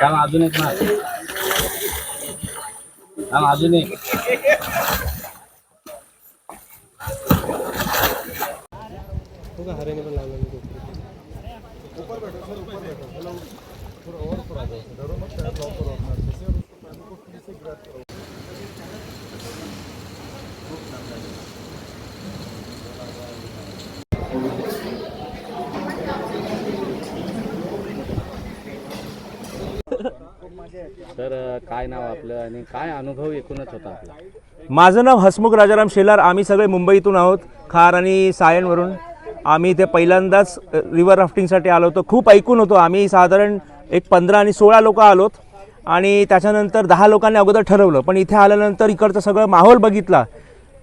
काम अजून एक ना काम अजून एक होगा हरे ने बना ऊपर बैठो ऊपर बैठो थोड़ा और थोड़ा डरो मत तर काय नाव आपलं आणि काय अनुभव एकूणच होता आपला? माझं नाव हसमुख राजाराम शेलार. आम्ही सगळे मुंबईतून आहोत खार आणि सायनवरून. आम्ही इथे पहिल्यांदाच रिव्हर राफ्टिंगसाठी आलो होतो. खूप ऐकून होतो. आम्ही साधारण एक पंधरा आणि सोळा लोक आलोत. आणि त्याच्यानंतर दहा लोकांनी अगोदर ठरवलं. पण इथे आल्यानंतर इकडचं सगळं माहोल बघितला.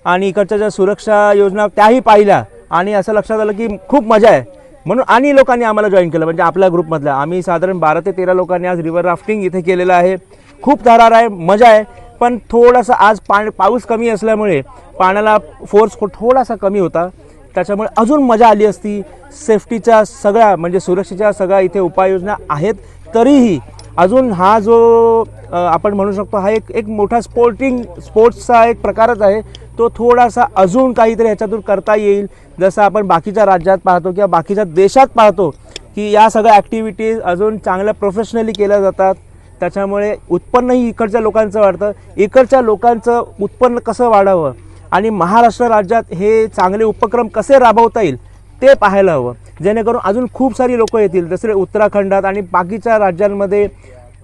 आणि इकडच्या ज्या सुरक्षा योजना त्याही पाहिल्या. आणि असं लक्षात आलं की खूप मजा आहे. म्हणून आणि लोकांनी आम्हाला जॉईन केलं. म्हणजे आपल्या ग्रुपमधल्या आम्ही साधारण बारा ते तेरा लोकांनी आज रिव्हर राफ्टिंग इथे केलेलं आहे. खूप थरार आहे मजा आहे. पण थोडासा आज पाणी पाऊस कमी असल्यामुळे पाण्याला फोर्स थोडासा कमी होता. त्याच्यामुळे अजून मजा आली असती. सेफ्टीच्या सगळ्या म्हणजे सुरक्षेच्या सगळ्या इथे उपाययोजना आहेत. तरीही अजून हा जो आपण म्हणू शकतो हा एक एक मोठा स्पोर्टिंग स्पोर्ट्सचा एक प्रकारच आहे. तो थोडासा अजून काहीतरी ह्याच्यातून करता येईल. जसं आपण बाकीच्या राज्यात पाहतो किंवा बाकीच्या देशात पाहतो की या सगळ्या ॲक्टिव्हिटीज अजून चांगल्या प्रोफेशनली केल्या जातात. त्याच्यामुळे उत्पन्नही इकडच्या लोकांचं वाढतं. इकडच्या लोकांचं उत्पन्न कसं वाढावं? आणि महाराष्ट्र राज्यात हे चांगले उपक्रम कसे राबवता येईल ते पाहायला हवं. जेणेकरून अजून खूप सारी लोकं येतील जसे उत्तराखंडात आणि बाकीच्या राज्यांमध्ये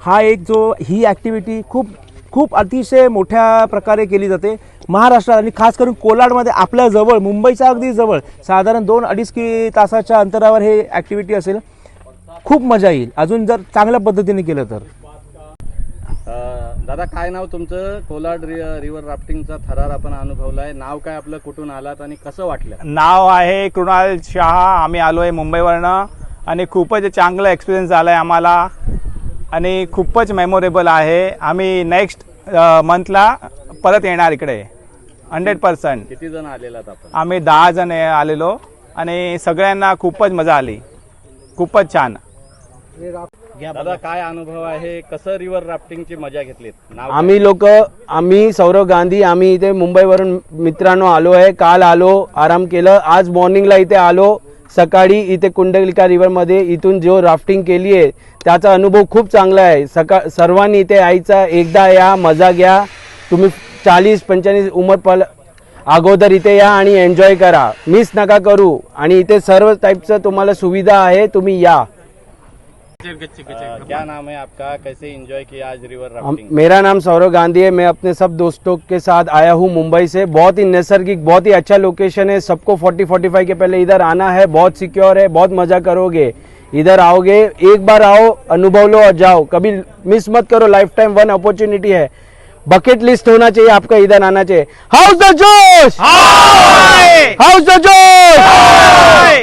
हा एक जो ही ॲक्टिव्हिटी खूप खूप अतिशय मोठ्या प्रकारे केली जाते. महाराष्ट्रात आणि खास करून कोलाडमध्ये आपल्या जवळ मुंबईच्या अगदी जवळ साधारण दोन अडीच कि तासाच्या अंतरावर हे ॲक्टिव्हिटी असेल. खूप मजा येईल. अजून जर चांगल्या पद्धतीने केलं तर. अं, दादा काय नाव तुमचं? कोलाड रि रिव्हर राफ्टिंगचा थरार आपण अनुभवलाय. नाव काय आपलं? कुठून आलात आणि कसं वाटलं? नाव आहे कृणाल शहा. आम्ही आलो आहे मुंबईवरनं. आणि खूपच चांगला एक्सपिरियन्स झाला आहे आम्हाला. आणि खूपच मेमोरेबल आहे. आम्ही नेक्स्ट मंथला परत येणार इकडे. हंड्रेड पर्सेंट किती जण आलेलात आपण? आम्ही दहा जण आलेलो आणि सगळ्यांना खूपच मजा आली. खूपच छान. दादा काय अनुभव आहे? कसं रिव्हर राफ्टिंगची मजा घेतलीत? नाव काय? आम्ही लोक आम्ही सौरव गांधी आम्ही इथे मुंबईवरून मित्रांनो आलो आहे. काल आलो आराम केलं. आज मॉर्निंगला इथे आलो. सकाळी इथे कुंडलिका रिव्हरमध्ये इथून जो राफ्टिंग केली आहे त्याचा अनुभव खूप चांगला आहे. सकाळ सर्वांनी इथे यायचा एकदा या मजा घ्या. तुम्ही चाळीस पंचेचाळीस उमर पल अगोदर इथे या आणि एन्जॉय करा. मिस नका करू. आणि इथे सर्व टाईपचं तुम्हाला सुविधा आहे तुम्ही या. क्या नाम है आपका? कैसे एंजॉय किया आज रिवर राफ्टिंग मेरा नाम सौरव गांधी है. मैं अपने सब दोस्तों के साथ आया हूँ मुंबई से. बहुत ही नैसर्गिक बहुत ही अच्छा लोकेशन है. सबको 40 45 के पहले इधर आना है. बहुत सिक्योर है. बहुत मज़ा करोगे. इधर आओगे. एक बार आओ अनुभव लो और जाओ. कभी मिस मत करो. लाइफ टाइम वन अपॉर्चुनिटी है. बकेट लिस्ट होना चाहिए आपका इधर आना चाहिए how's the josh how's the josh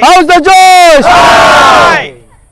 how's the josh